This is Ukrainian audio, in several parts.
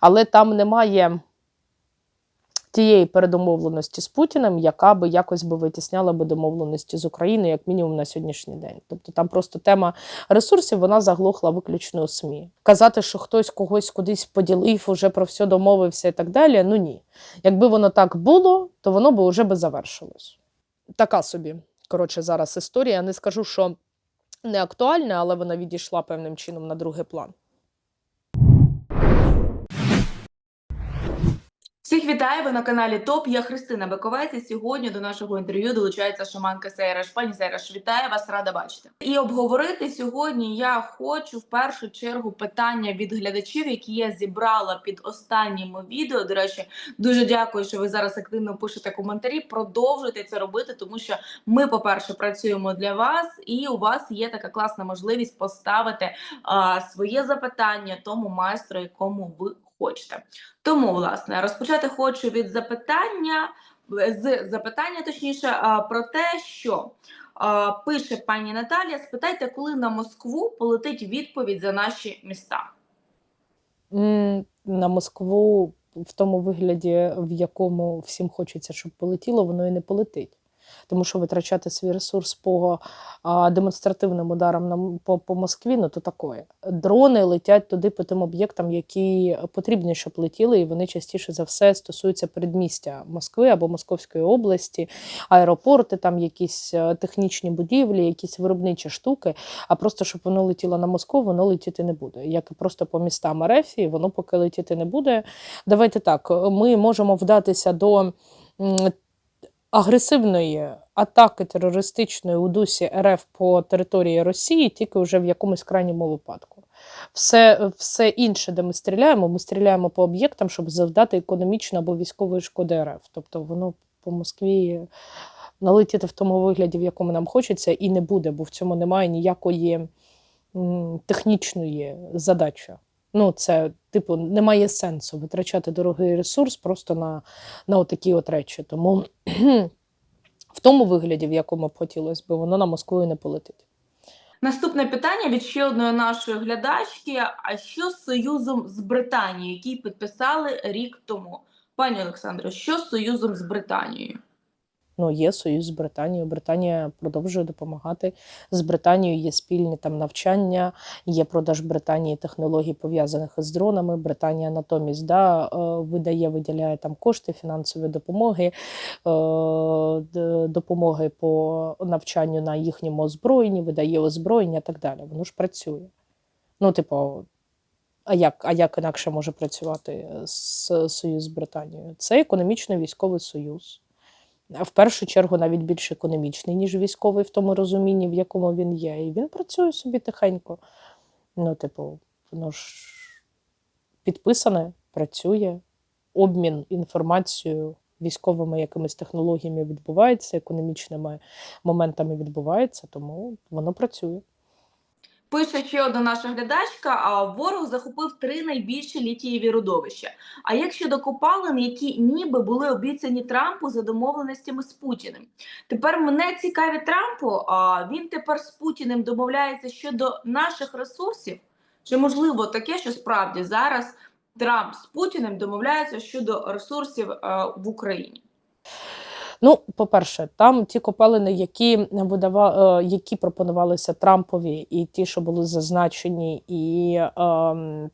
але там немає тієї передомовленості з Путіним, яка би якось би витісняла би домовленості з Україною, як мінімум на сьогоднішній день. Тобто там просто тема ресурсів вона заглохла виключно у СМІ. Казати, що хтось когось кудись поділив, уже про все домовився і так далі. Ну ні. Якби воно так було, то воно би вже би завершилось. Така собі. Коротше, зараз історія. Я Не скажу, що не актуальна, але вона відійшла певним чином на другий план. Всіх вітаю! Ви на каналі ТОП. Я Христина Бековець. І сьогодні до нашого інтерв'ю долучається шаманка Сейраш. Пані Сейраш, вітаю вас, рада бачити. І обговорити сьогодні я хочу в першу чергу питання від глядачів, які я зібрала під останнім відео. До речі, дуже дякую, що ви зараз активно пишете коментарі. Продовжуйте це робити, тому що ми, по-перше, працюємо для вас, і у вас є така класна можливість поставити а, своє запитання тому майстру, якому ви хочете. Тому, власне, розпочати хочу від запитання з запитання, точніше, про те, що пише пані Наталія: спитайте, коли на Москву полетить відповідь за наші міста. На Москву в тому вигляді, в якому всім хочеться, щоб полетіло, воно і не полетить. Тому що витрачати свій ресурс по а, демонстративним ударам на, по, по Москві, ну то такое. Дрони летять туди по тим об'єктам, які потрібні, щоб летіли, і вони частіше за все стосуються передмістя Москви або Московської області, аеропорти, там якісь е, технічні будівлі, якісь виробничі штуки. А просто щоб воно летіло на Москву, воно летіти не буде. Як і просто по містам РФ, воно поки летіти не буде. Давайте так, ми можемо вдатися до агресивної атаки терористичної у дусі РФ по території Росії тільки вже в якомусь крайньому випадку. Все, все інше, де ми стріляємо, ми стріляємо по об'єктам, щоб завдати економічно або військової шкоди РФ. Тобто воно по Москві налетіти в тому вигляді, в якому нам хочеться, і не буде, бо в цьому немає ніякої технічної задачі. Ну, це, типу, немає сенсу витрачати дорогий ресурс просто на, на отакі от речі. Тому в тому вигляді, в якому б хотілося б, воно на Москву не полетить. Наступне питання від ще одної нашої глядачки: а що з союзом з Британією, який підписали рік тому? Пані Олександро, що з союзом з Британією? Ну, є союз з Британією. Британія продовжує допомагати. З Британією є спільні там навчання, є продаж Британії технологій пов'язаних із дронами. Британія натомість да, е, видає, виділяє там кошти фінансової допомоги, е, допомоги по навчанню на їхньому озброєнні, видає озброєння і так далі. Воно ж працює. Ну, типу, а як, а як інакше може працювати с- союз з Британією? Це економічний військовий союз. В першу чергу навіть більш економічний, ніж військовий в тому розумінні, в якому він є. І він працює собі тихенько. Ну, типу, воно ж підписане, працює, обмін інформацією, військовими якимись технологіями відбувається, економічними моментами відбувається, тому воно працює. Пише ще одна наша глядачка: а ворог захопив три найбільші літієві родовища. А як щодо копалин, які ніби були обіцяні Трампу за домовленостями з Путіним? Тепер мене цікавить Трампу. А він тепер з Путіним домовляється щодо наших ресурсів? Чи можливо таке, що справді зараз Трамп з Путіним домовляється щодо ресурсів е, в Україні? Ну, по-перше, там ті копалини, які видава, е, які пропонувалися Трампові, і ті, що були зазначені, і ем,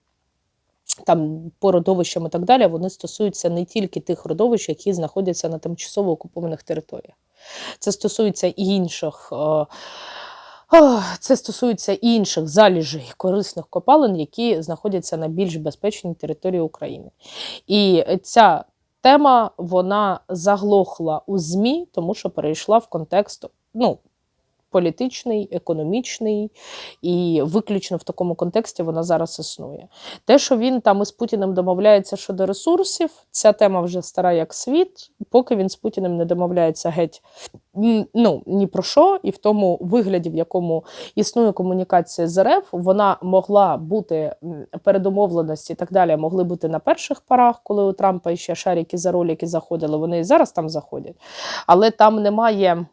там по родовищам і так далі, вони стосуються не тільки тих родовищ, які знаходяться на тимчасово окупованих територіях. Це стосується і інших. е, Це стосується інших заліжей корисних копалин, які знаходяться на більш безпечній території України. І ця тема вона заглохла у ЗМІ, тому що перейшла в контекст ну, політичний, економічний, і виключно в такому контексті вона зараз існує. Те, що він там із Путіним домовляється щодо ресурсів, ця тема вже стара як світ, поки він з Путіним не домовляється геть ну, ні про що, і в тому вигляді, в якому існує комунікація з РФ, вона могла бути м, передомовленості і так далі, могли бути на перших порах, коли у Трампа ще шарики за ролики заходили. Вони і зараз там заходять, але там немає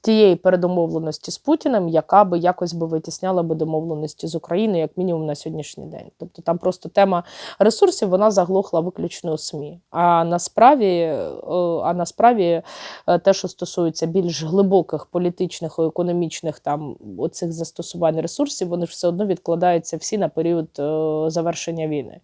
тієї передомовленості з Путіним, яка би якось би витісняла би домовленості з Україною, як мінімум на сьогоднішній день. Тобто там просто тема ресурсів вона заглохла виключно у СМІ. А насправді, е, а насправді е, те, що стосується більш глибоких політичних і економічних там оцих застосувань ресурсів, вони ж все одно відкладаються всі на період е, завершення війни.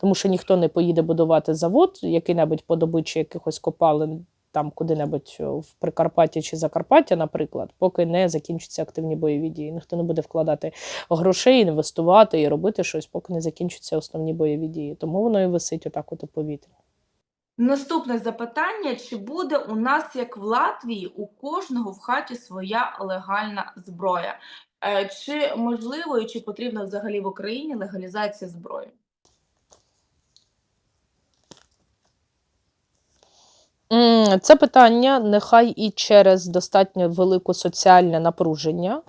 Тому що ніхто не поїде будувати завод, який-небудь по добичі якихось копалин там куди-небудь в Прикарпатті чи Закарпаття, наприклад, поки не закінчаться активні бойові дії. Ніхто не буде вкладати грошей, інвестувати і робити щось, поки не закінчаться основні бойові дії. Тому воно і висить отак от у повітрі. Наступне запитання: чи буде у нас, як в Латвії, у кожного в хаті своя легальна зброя? Е, Чи можливо і чи потрібна взагалі в Україні легалізація зброї? Це питання нехай і через достатньо велике соціальне напруження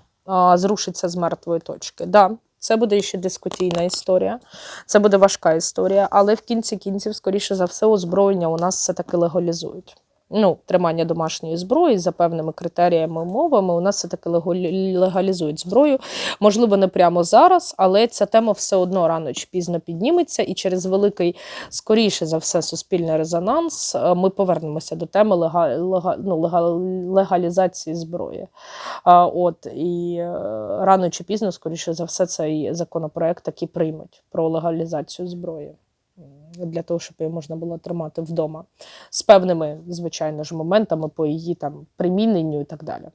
зрушиться з мертвої точки. Да, це буде ще дискутійна історія, це буде важка історія, але в кінці кінців, скоріше за все, озброєння у нас все-таки легалізують. Ну, тримання домашньої зброї за певними критеріями умовами у нас все-таки легалізують зброю. Можливо, не прямо зараз, але ця тема все одно рано чи пізно підніметься, і через великий, скоріше за все, суспільний резонанс е, ми повернемося до теми ну, лега, легалізації зброї. От, і е, рано чи пізно, скоріше за все, цей законопроект таки приймуть про легалізацію зброї. Для того, щоб її можна було тримати вдома з певними, звичайно ж, моментами по її там приміненню і так далі.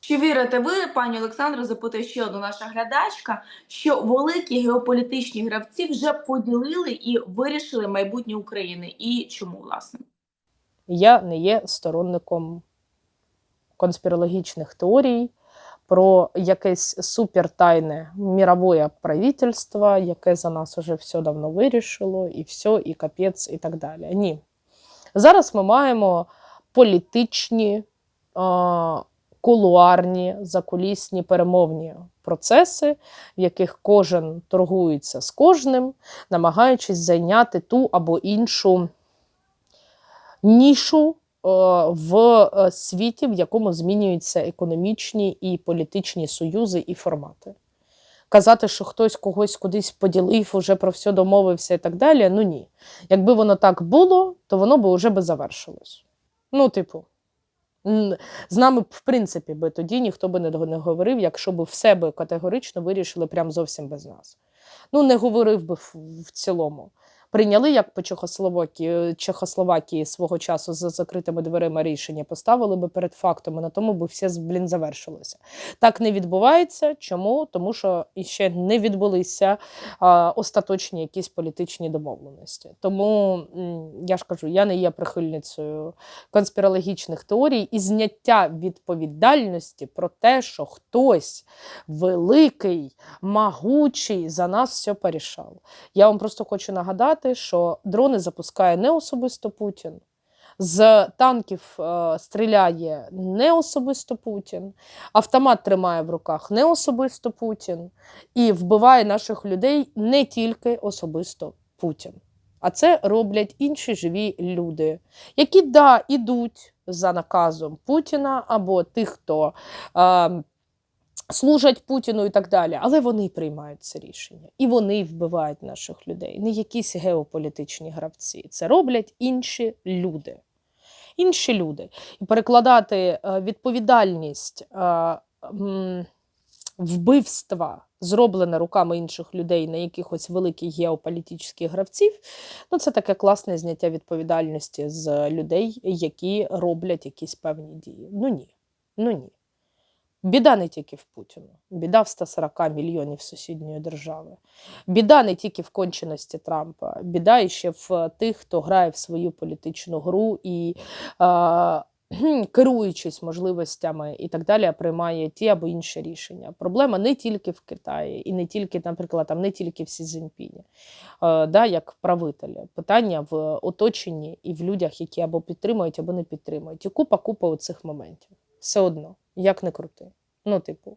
Чи вірите ви, пані Олександро, запитує ще одна наша глядачка, що великі геополітичні гравці вже поділили і вирішили майбутнє України? І чому власне? Я не є сторонником конспірологічних теорій про якесь супертайне мірове правительство, яке за нас уже все давно вирішило, і все, і капець, і так далі. Ні. Зараз ми маємо політичні, кулуарні, закулісні перемовні процеси, в яких кожен торгується з кожним, намагаючись зайняти ту або іншу нішу в е, світі, в якому змінюються економічні і політичні союзи і формати. Казати, що хтось когось кудись поділив, уже про все домовився і так далі. Ну ні. Якби воно так було, то воно би вже би завершилось. Ну, типу, з нами, в принципі, би тоді ніхто би не говорив, якщо б все би категорично вирішили прям зовсім без нас. Ну, не говорив би в цілому. Прийняли як по Чехословакії, Чехословакії свого часу за закритими дверима рішення, поставили би перед фактом, і на тому би все блін завершилося. Так не відбувається. Чому? Тому що іще не відбулися а, остаточні якісь політичні домовленості. Тому я ж кажу, я не є прихильницею конспірологічних теорій і зняття відповідальності про те, що хтось великий, могучий за нас все порішав. Я вам просто хочу нагадати, що дрони запускає не особисто Путін. З танків е, стріляє не особисто Путін, автомат тримає в руках не особисто Путін і вбиває наших людей не тільки особисто Путін. А це роблять інші живі люди, які да, ідуть за наказом Путіна або тих, хто е, служать Путіну і так далі, але вони приймають це рішення і вони вбивають наших людей, не якісь геополітичні гравці. Це роблять інші люди. Інші люди. І перекладати е, відповідальність е, вбивства, зроблене руками інших людей на якихось великих геополітичних гравців, ну це таке класне зняття відповідальності з людей, які роблять якісь певні дії. Ну ні. Ну ні. Біда не тільки в Путіну, біда в 140 мільйонів сусідньої держави. Біда не тільки в конченості Трампа, біда іще в тих, хто грає в свою політичну гру і, е, керуючись можливостями і так далі, приймає ті або інші рішення. Проблема не тільки в Китаї, і не тільки, наприклад, там не тільки в Сі Цзіньпіні, е, да, як правителі. Питання в оточенні і в людях, які або підтримують, або не підтримують. І купа купа оцих моментів. Все одно, як не крути. Ну, типу.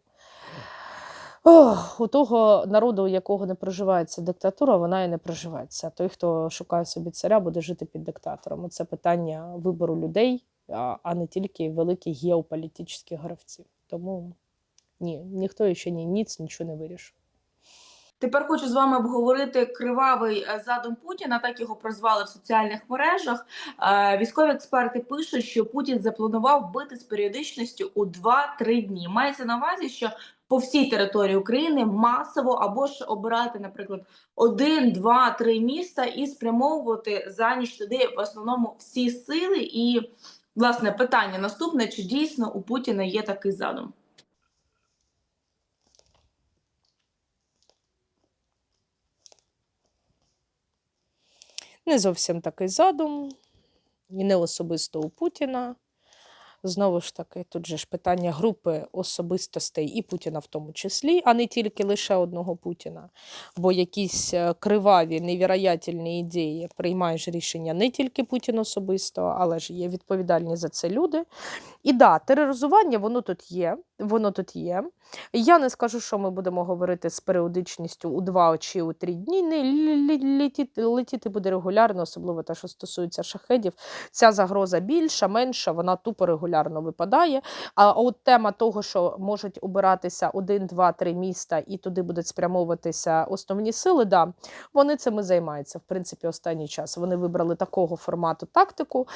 У того народу, у якого не проживається диктатура, вона і не проживається. Той, хто шукає собі царя, буде жити під диктатором. Це питання вибору людей, а, не тільки великих геополітичні гравці. Тому ні, ніхто ще ні ніц нічого не вирішив. Тепер хочу з вами обговорити кривавий е, задум Путіна. Так його прозвали в соціальних мережах. Е, Військові експерти пишуть, що Путін запланував бити з періодичністю у 2-3 дні. Мається на увазі, що по всій території України масово або ж обирати, наприклад, один, два, три міста і спрямовувати за ніч туди в основному всі сили. І власне питання наступне: чи дійсно у Путіна є такий задум? Не зовсім такий задум, і не особисто у Путіна. Знову ж таки, тут же ж питання групи особистостей і Путіна в тому числі, а не тільки лише одного Путіна. Бо якісь е, криваві, невіроятельні ідеї приймаєш рішення не тільки Путін особисто, але ж є відповідальні за це люди. І да, тероризування воно тут є. Воно тут є. Я не скажу, що ми будемо говорити з періодичністю у два чи у три дні. Не летіти, летіти буде регулярно, особливо те, що стосується шахедів. Ця загроза більша, менша, вона тупо регулярно випадає. А от тема того, що можуть обиратися один, два, три міста, і туди будуть спрямовуватися основні сили, да, вони цим і займаються. В принципі, останній час вони вибрали такого формату тактику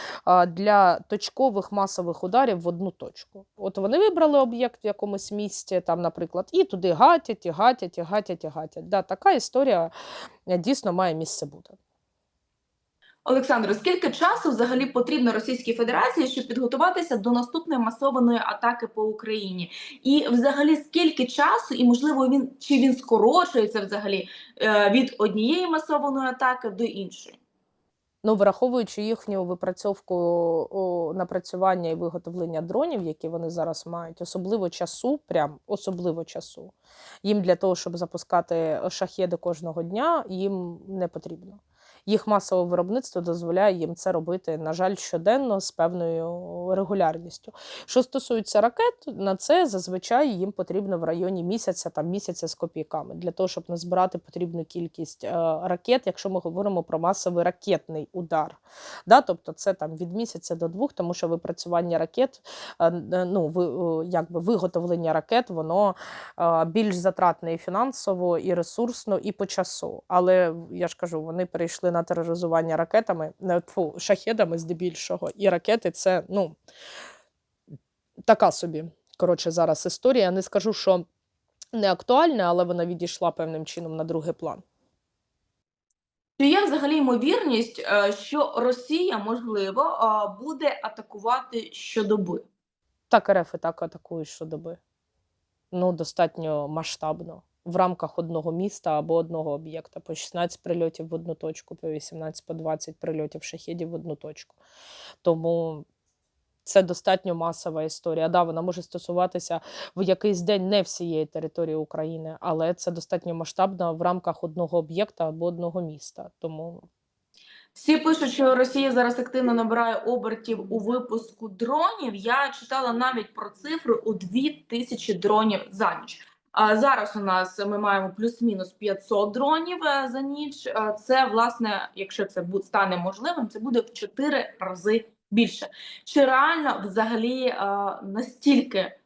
для точкових масових ударів в одну точку. От вони вибрали об'єкт в якомусь місті, там, наприклад, і туди гатять, і гатять, і гатять, і гатять. Да, така історія е, дійсно має місце бути. Олександро, скільки часу взагалі потрібно Російській Федерації, щоб підготуватися до наступної масованої атаки по Україні? І взагалі скільки часу, і можливо він чи він скорочується взагалі е, від однієї масованої атаки до іншої? Ну, враховуючи їхню випрацьовку напрацювання і виготовлення дронів, які вони зараз мають, особливо часу, прям особливо часу, їм для того, щоб запускати шахеди кожного дня, їм не потрібно. Їх масове виробництво дозволяє їм це робити, на жаль, щоденно з певною регулярністю. Що стосується ракет, на це зазвичай їм потрібно в районі місяця, там місяця з копійками, для того, щоб назбирати потрібну кількість е, ракет, якщо ми говоримо про масовий ракетний удар. Да? Тобто це там від місяця до двох, тому що випрацювання ракет, е, е, ну, ви, якби виготовлення ракет, воно більш затратне і фінансово, і ресурсно, і по часу. Але я ж кажу, вони перейшли на тероризування ракетами, не тьфу, шахедами здебільшого. І ракети це ну, така собі. Коротше, зараз історія. Не скажу, що не актуальна, але вона відійшла певним чином на другий план. Чи є взагалі ймовірність, е, що Росія можливо е, буде атакувати щодоби? Так, РФ і так атакують щодоби. Ну, достатньо масштабно. В рамках одного міста або одного об'єкта. По 16 прильотів в одну точку, по 18, по 20 прильотів шахедів в одну точку. Тому це достатньо масова історія. Да, вона може стосуватися в якийсь день не всієї території України, але це достатньо масштабно в рамках одного об'єкта або одного міста. Тому Всі пишуть, що Росія зараз активно набирає обертів у випуску дронів. Я читала навіть про цифру у 2000 дронів за ніч. Зараз у нас ми маємо плюс-мінус 500 дронів е, за ніч. Е, Це власне, якщо це стане можливим, це буде в 4 рази більше. Чи реально взагалі е, настільки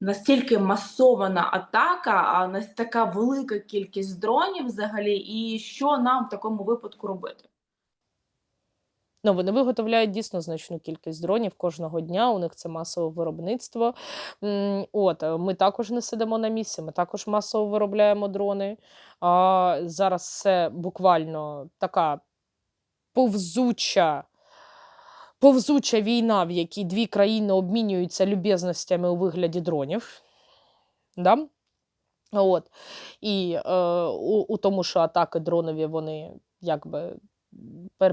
настільки масована атака, а така велика кількість дронів взагалі, і що нам в такому випадку робити? Ну, вони виготовляють дійсно значну кількість дронів кожного дня. У них це масове виробництво. От е, ми також не сидимо на місці. Ми також масово виробляємо дрони. А зараз це буквально така повзуча. Повзуча війна, в якій дві країни обмінюються люб'язностями у вигляді дронів. Да? От. І е, у, у тому, що атаки дронові вони якби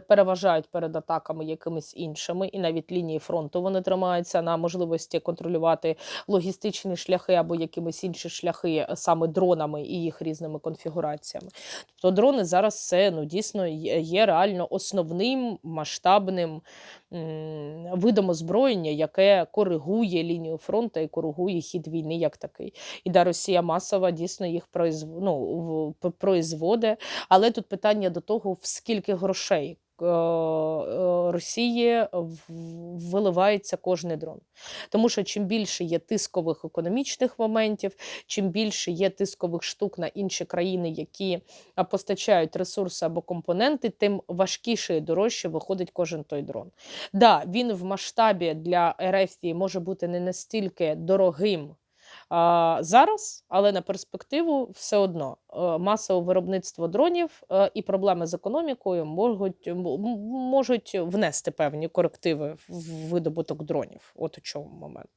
переважають перед атаками якимись іншими, і навіть лінії фронту вони тримаються на можливості контролювати логістичні шляхи або якимись інші шляхи е, саме дронами і їх різними конфігураціями. Тобто дрони зараз це ну, дійсно є, реально основним масштабним видом озброєння, яке коригує лінію фронту і коригує хід війни як такий. І да, Росія масово дійсно їх произв... ну, производить. Але тут питання до того, в скільки грошей е, е, Росії виливається кожний дрон. Тому що чим більше є тискових економічних моментів, чим більше є тискових штук на інші країни, які постачають ресурси або компоненти, тим важкіше і дорожче виходить кожен той дрон. Да, він в масштабі для РФ може бути не настільки дорогим. А, Зараз, але на перспективу все одно е, масове виробництво дронів е, і проблеми з економікою можуть, можуть внести певні корективи в видобуток дронів. От у чому момент.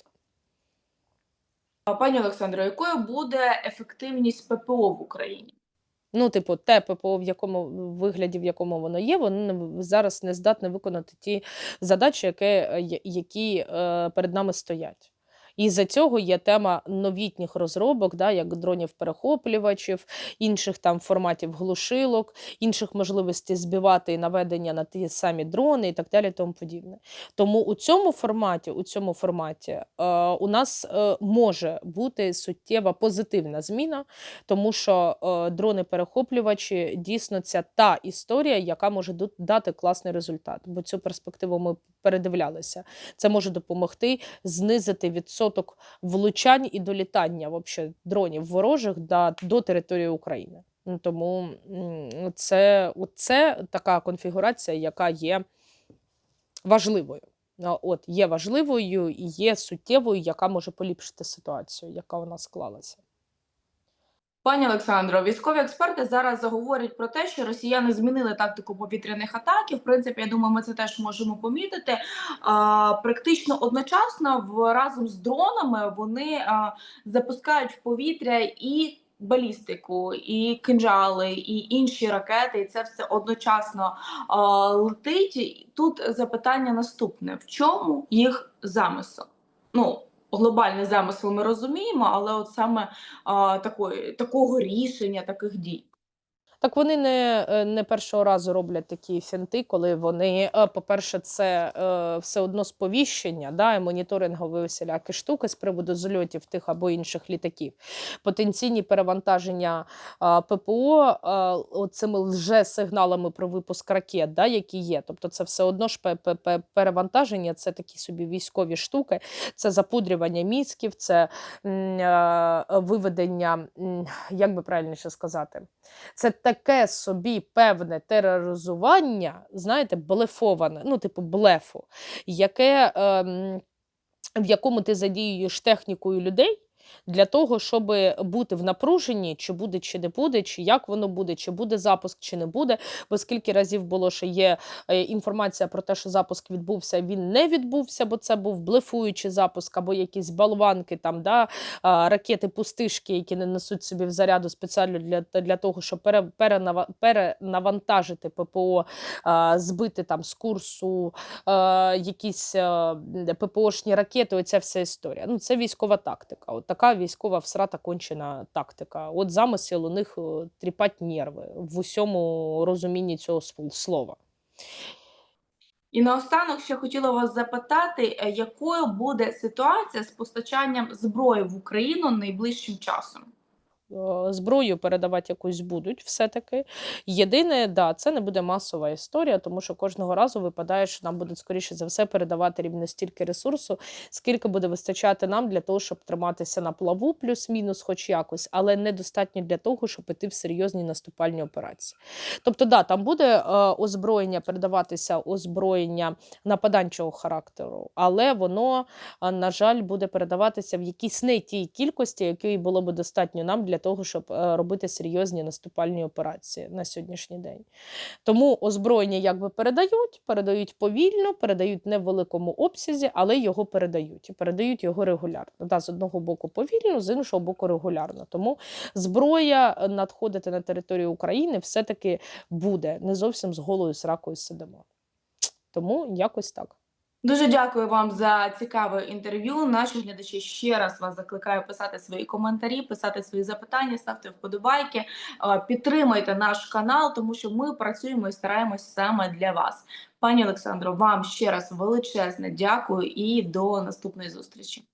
Пані Олександро, якою буде ефективність ППО в Україні? Ну, типу, те ППО, в якому вигляді, в якому воно є, воно зараз не здатне виконати ті задачі, які, які е, перед нами стоять. І за цього є тема новітніх розробок, да, як дронів-перехоплювачів, інших там форматів глушилок, інших можливостей збивати наведення на ті самі дрони і так далі. Тому подібне. Тому у цьому форматі, у цьому форматі е, у нас е, може бути суттєва позитивна зміна, тому що е, дрони-перехоплювачі дійсно це та історія, яка може дати класний результат. Бо цю перспективу ми передивлялися. Це може допомогти знизити відсоток влучань і долітання вообще дронів ворожих да, до території України. Ну, Тому це, це така конфігурація, яка є важливою. От є важливою і є суттєвою, яка може поліпшити ситуацію, яка нас склалася. Пані Олександро, військові експерти зараз заговорять про те, що росіяни змінили тактику повітряних атак. В принципі, я думаю, ми це теж можемо помітити. А, практично одночасно в разом з дронами вони а, запускають в повітря і балістику, і кинджали, і інші ракети. І це все одночасно а, летить. Тут запитання наступне: в чому їх замисел? Ну, глобальний замисел ми розуміємо, але от саме а, такої, такого рішення, таких дій. Так вони не, е, не першого разу роблять такі фінти, коли вони, е, по-перше, це е, все одно сповіщення, да, і моніторингові всілякі штуки з приводу зльотів тих або інших літаків. Потенційні перевантаження ППО цими лже-сигналами про випуск ракет, да, які є. Тобто це все одно ж пе- пе- пе- перевантаження, це такі собі військові штуки, це запудрювання мізків, це виведення, як би правильніше сказати, це таке собі певне тероризування, знаєте, блефоване, ну, типу блефу, яке, е, в якому ти задіюєш технікою людей. Для того, щоб бути в напруженні, чи буде, чи не буде, чи як воно буде, чи буде запуск, чи не буде. Бо скільки разів було, що є е, інформація про те, що запуск відбувся, він не відбувся, бо це був блефуючий запуск, або якісь болванки, там, да, ракети пустишки, які не несуть собі в заряду спеціально для, для того, щоб пере, перенава, перенавантажити ППО, збити там з курсу якісь ППОшні ракети. Оця вся історія. Ну, це військова тактика. От така військова всрата кончена тактика. От замисел у них е, тріпать нерви в усьому розумінні цього сл- слова. І наостанок ще хотіла вас запитати, е, якою буде ситуація з постачанням зброї в Україну найближчим часом? Е, Зброю передавати якусь будуть все-таки. Єдине, да, це не буде масова історія, тому що кожного разу випадає, що нам будуть, скоріше за все, передавати рівно стільки ресурсу, скільки буде вистачати нам для того, щоб триматися на плаву, плюс-мінус, хоч якось, але недостатньо для того, щоб іти в серйозні наступальні операції. Тобто, да, там буде е, озброєння, передаватися озброєння нападанчого характеру, але воно, а, на жаль, буде передаватися в якійсь не тій кількості, якої було би достатньо нам для того, щоб е, робити серйозні наступальні операції на сьогоднішній день. Тому озброєння якби передають, передають повільно, передають не в великому обсязі, але його передають і передають його регулярно. Да, з одного боку повільно, з іншого боку регулярно. Тому зброя е, надходити на територію України все-таки буде. Не зовсім з голою сракою сидимо. Тому якось так. Дуже дякую вам за цікаве інтерв'ю. Наші глядачі ще раз вас закликаю писати свої коментарі, писати свої запитання, ставте вподобайки, підтримайте наш канал, тому що ми працюємо і стараємось саме для вас. Пані Олександро, вам ще раз величезне дякую і до наступної зустрічі.